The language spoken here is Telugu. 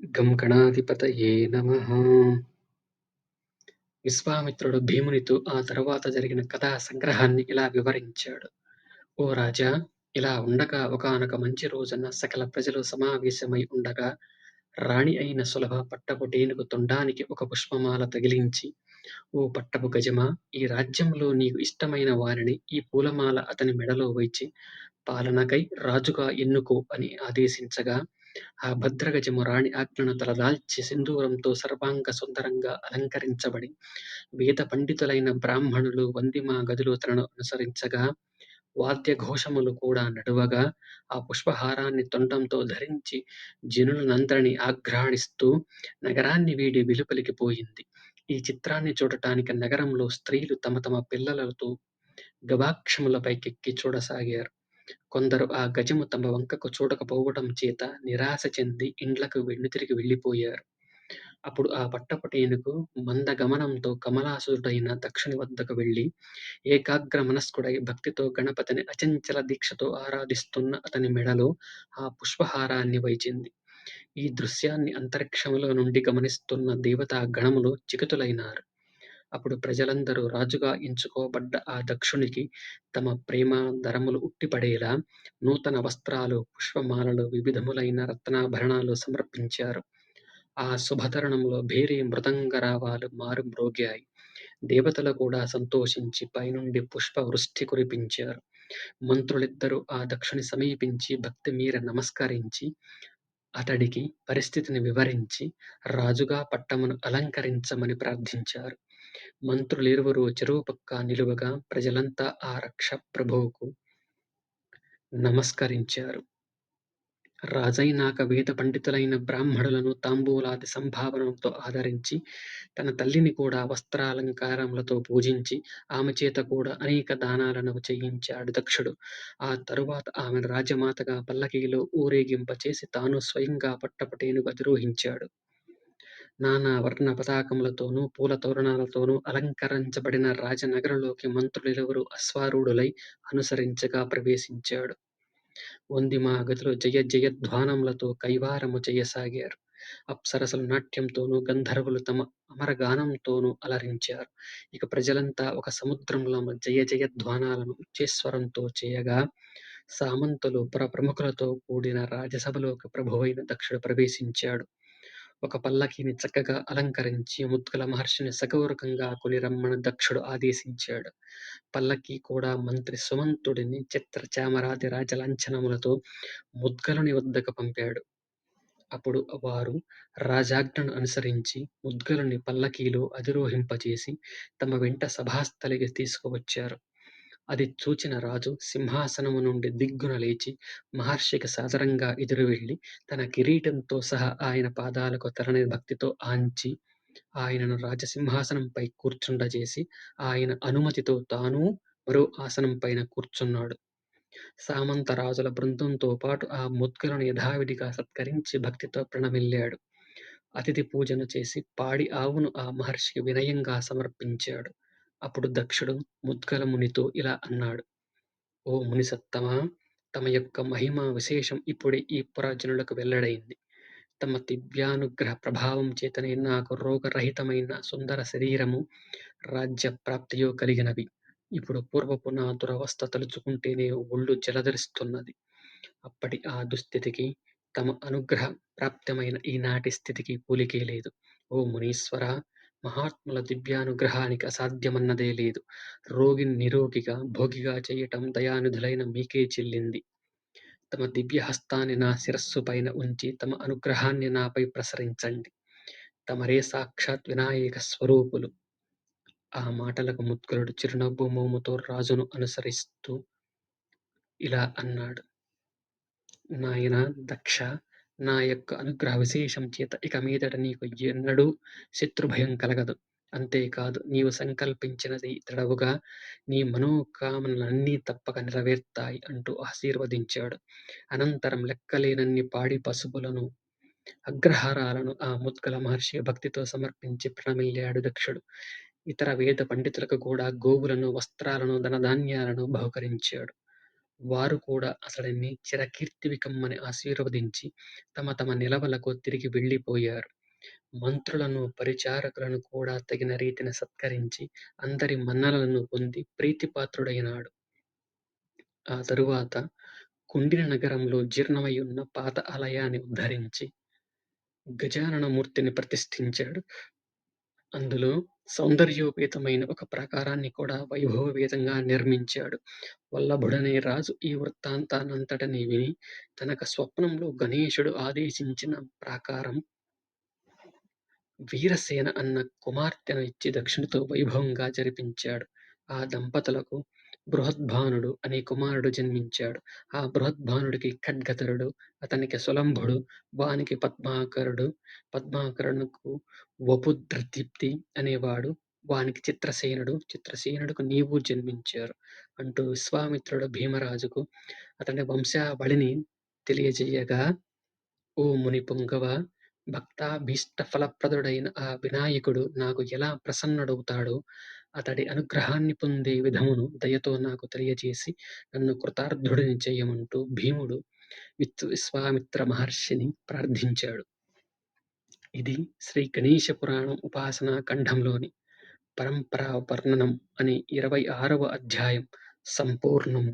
గం గణాధిపతయే నమ విశ్వామిత్రుడు భీమునితో ఆ తరువాత జరిగిన కథా సంగ్రహాన్ని ఇలా వివరించాడు. ఓ రాజా! ఇలా ఉండగా ఒకానొక మంచి రోజున సకల ప్రజలు సమావేశమై ఉండగా రాణి అయిన సులభ పట్టపు టేనుకు తొండానికి ఒక పుష్పమాల తగిలించి, ఓ పట్టపు గజమా! ఈ రాజ్యంలో నీకు ఇష్టమైన వారిని ఈ పూలమాల అతని మెడలో వైచి పాలనకై రాజుగా ఎన్నుకో అని ఆదేశించగా ఆ భద్రగజము రాణి ఆజ్ఞను తలదాల్చి సింధూరంతో సర్వాంగ సుందరంగా అలంకరించబడి వేద పండితులైన బ్రాహ్మణులు వందిమా గదులు తనను అనుసరించగా వాద్యఘోషములు కూడా నడువగా ఆ పుష్పహారాన్ని తొండంతో ధరించి జనులనందరిని ఆఘ్రాణిస్తూ నగరాన్ని వీడి వెలుపలికి పోయింది. ఈ చిత్రాన్ని చూడటానికి నగరంలో స్త్రీలు తమ తమ పిల్లలతో గవాక్షములపైకెక్కి చూడసాగారు. కొందరు ఆ గజము తమ వంకకు చూడకపోవడం చేత నిరాశ చెంది ఇండ్లకు వెన్నుతిరిగి వెళ్ళిపోయారు. అప్పుడు ఆ పట్టపటేనుకు మంద గమనంతో కమలాసురుడైన దక్షుని వద్దకు వెళ్ళి ఏకాగ్ర మనస్కుడై భక్తితో గణపతిని అచంచల దీక్షతో ఆరాధిస్తున్న అతని మెడలో ఆ పుష్పహారాన్ని వైచింది. ఈ దృశ్యాన్ని అంతరిక్షములో నుండి గమనిస్తున్న దేవతా గణములు చికితులైనారు అప్పుడు ప్రజలందరూ రాజుగా ఎంచుకోబడ్డ ఆ దక్షునికి తమ ప్రేమ ధరములు ఉట్టిపడేలా నూతన వస్త్రాలు, పుష్పమాలలు, వివిధములైన రత్నాభరణాలు సమర్పించారు. ఆ శుభతరుణంలో భేరీ మృదంగరావాలు మారుమ్రోగాయి. దేవతలు కూడా సంతోషించి పైనుండి పుష్పవృష్టి కురిపించారు. మంత్రులిద్దరూ ఆ దక్షుని సమీపించి భక్తి మీర నమస్కరించి అతడికి పరిస్థితిని వివరించి రాజుగా పట్టమును అలంకరించమని ప్రార్థించారు. మంత్రులిరువురు చెరువు పక్క నిలువగా ప్రజలంతా ఆ రక్షప్రభువుకు నమస్కరించారు. రాజైనాక వేద పండితులైన బ్రాహ్మణులను తాంబూలాది సంభావనలతో ఆదరించి, తన తల్లిని కూడా వస్త్రాలంకారములతో పూజించి, ఆమె చేత కూడా అనేక దానాలను చేయించాడు దక్షుడు. ఆ తరువాత ఆమె రాజమాతగా పల్లకీలో ఊరేగింపచేసి తాను స్వయంగా పట్టపటేనుగా అధిరోహించాడు. నానా వర్ణ పతాకములతోనూ, పూల తోరణాలతోనూ అలంకరించబడిన రాజనగరంలోకి మంత్రులెవరూ అశ్వారూఢులై అనుసరించగా ప్రవేశించాడు. వందిమా గదిలో జయ జయధ్వానములతో కైవారము చేయసాగారు అప్సరసలు నాట్యంతోనూ, గంధర్వులు తమ అమరగానంతోనూ అలరించారు. ఇక ప్రజలంతా ఒక సముద్రంలో జయ జయధ్వానాలను ఉచ్చేశ్వరంతో చేయగా, సామంతులు, పురప్రముఖులతో కూడిన రాజసభలోకి ప్రభువైన దక్షుడు ప్రవేశించాడు. ఒక పల్లకిని చక్కగా అలంకరించి ముద్గల మహర్షిని సగౌరకంగా కొని రమ్మని దక్షుడు ఆదేశించాడు. పల్లకీ కూడా మంత్రి సుమంతుడిని చిత్ర చామరాది రాజలాంఛనములతో ముద్గలుని వద్దకు పంపాడు. అప్పుడు వారు రాజాజ్ఞను అనుసరించి ముద్గలుని పల్లకీలో అధిరోహింపజేసి తమ వెంట సభాస్థలికి తీసుకువచ్చారు. అది చూచిన రాజు సింహాసనము నుండి దిగ్గున లేచి మహర్షికి సాదరంగా ఎదురువెళ్ళి తన కిరీటంతో సహా ఆయన పాదాలకు తలని భక్తితో ఆంచి ఆయనను రాజసింహాసనంపై కూర్చుండజేసి ఆయన అనుమతితో తాను మరో ఆసనం పైన కూర్చున్నాడు. సామంత రాజుల బృందంతో పాటు ఆ ముద్గలను యథావిధిగా సత్కరించి భక్తితో ప్రణమిల్లాడు. అతిథి పూజను చేసి పాడి ఆవును ఆ మహర్షికి వినయంగా సమర్పించాడు. అప్పుడు దక్షుడు ముద్గల మునితో ఇలా అన్నాడు. ఓ మునిసత్తమా! తమ యొక్క మహిమ విశేషం ఇప్పుడే ఈ పురాజనులకు వెల్లడైంది. తమ దివ్యానుగ్రహ ప్రభావం చేతనే నాకు రోగరహితమైన సుందర శరీరము, రాజ్య ప్రాప్తియో కలిగినవి. ఇప్పుడు పూర్వపు నా దురవస్థ తలుచుకుంటేనే ఒళ్ళు జలధరిస్తున్నది. అప్పటి ఆ దుస్థితికి, తమ అనుగ్రహ ప్రాప్తమైన ఈనాటి స్థితికి పోలికే లేదు. ఓ మునీశ్వరా! మహాత్ముల దివ్యానుగ్రహానికి అసాధ్యమన్నదే లేదు. రోగిని నిరోగిగా, భోగిగా చేయటం దయానిధులైన మీకే చెల్లింది. తమ దివ్య హస్తాన్ని నా శిరస్సు పైన ఉంచి తమ అనుగ్రహాన్ని నాపై ప్రసరించండి. తమరే సాక్షాత్ వినాయక స్వరూపులు. ఆ మాటలకు ముద్గలుడు చిరునవ్వు మోముతో రాజును అనుసరిస్తూ ఇలా అన్నాడు. నాయనా దక్ష! నా యొక్క అనుగ్రహ విశేషం చేత ఇక మీదట నీకు ఎన్నడూ శత్రుభయం కలగదు. అంతేకాదు నీవు సంకల్పించినది తడవుగా నీ మనోకామనలన్నీ తప్పక నెరవేర్తాయి అంటూ ఆశీర్వదించాడు. అనంతరం లెక్కలేనన్ని పాడి పశువులను, అగ్రహారాలను ఆ ముద్గల మహర్షి భక్తితో సమర్పించి ప్రణమిల్లాడు దక్షుడు. ఇతర వేద పండితులకు కూడా గోవులను, వస్త్రాలను, ధనధాన్యాలను బహుకరించాడు వారు కూడా అతడిని చిరకీర్తివికమ్మని ఆశీర్వదించి తమ తమ నిలవలకు తిరిగి వెళ్ళిపోయారు. మంత్రులను, పరిచారకులను కూడా తగిన రీతిన సత్కరించి అందరి మన్నలను పొంది ప్రీతిపాత్రుడైనాడు. ఆ తరువాత కుండిన నగరంలో జీర్ణమయ్యున్న పాత ఆలయాన్ని ఉద్ధరించి గజాననమూర్తిని ప్రతిష్ఠించాడు. అందులో సౌందర్యోపేతమైన ఒక ప్రాకారాన్ని కూడా వైభవపేతంగా నిర్మించాడు. వల్లభుడనే రాజు ఈ వృత్తాంతానంతటని విని తనక స్వప్నంలో గణేశుడు ఆదేశించిన ప్రాకారం వీరసేన అన్న కుమార్తెను ఇచ్చి దక్షిణతో వైభవంగా జరిపించాడు. ఆ దంపతులకు బృహద్భానుడు అనే కుమారుడు జన్మించాడు. ఆ బృహద్భానుడికి ఖడ్గధరుడు, అతనికి సులంభుడు, వానికి పద్మాకరుడు, పద్మాకరునకు వపుద్రదీప్తి అనేవాడు, వానికి చిత్రసేనుడు, చిత్రసేనుడుకు నీవు జన్మించారు అంటూ విశ్వామిత్రుడు భీమరాజుకు అతని వంశావళిని తెలియజేయగా, ఓ మునిపుంగవ! భక్తాభీష్టఫలప్రదుడైన ఆ వినాయకుడు నాకు ఎలా ప్రసన్నుడవుతాడో అతడి అనుగ్రహాన్ని పొందే విధమును దయతో నాకు తెలియజేసి నన్ను కృతార్థుడిని చేయమంటూ భీముడు విశ్వామిత్ర మహర్షిని ప్రార్థించాడు. ఇది శ్రీ గణేశ పురాణం ఉపాసనా ఖండంలోని పరంపరా వర్ణనం అనే ఇరవై ఆరవ అధ్యాయం సంపూర్ణము.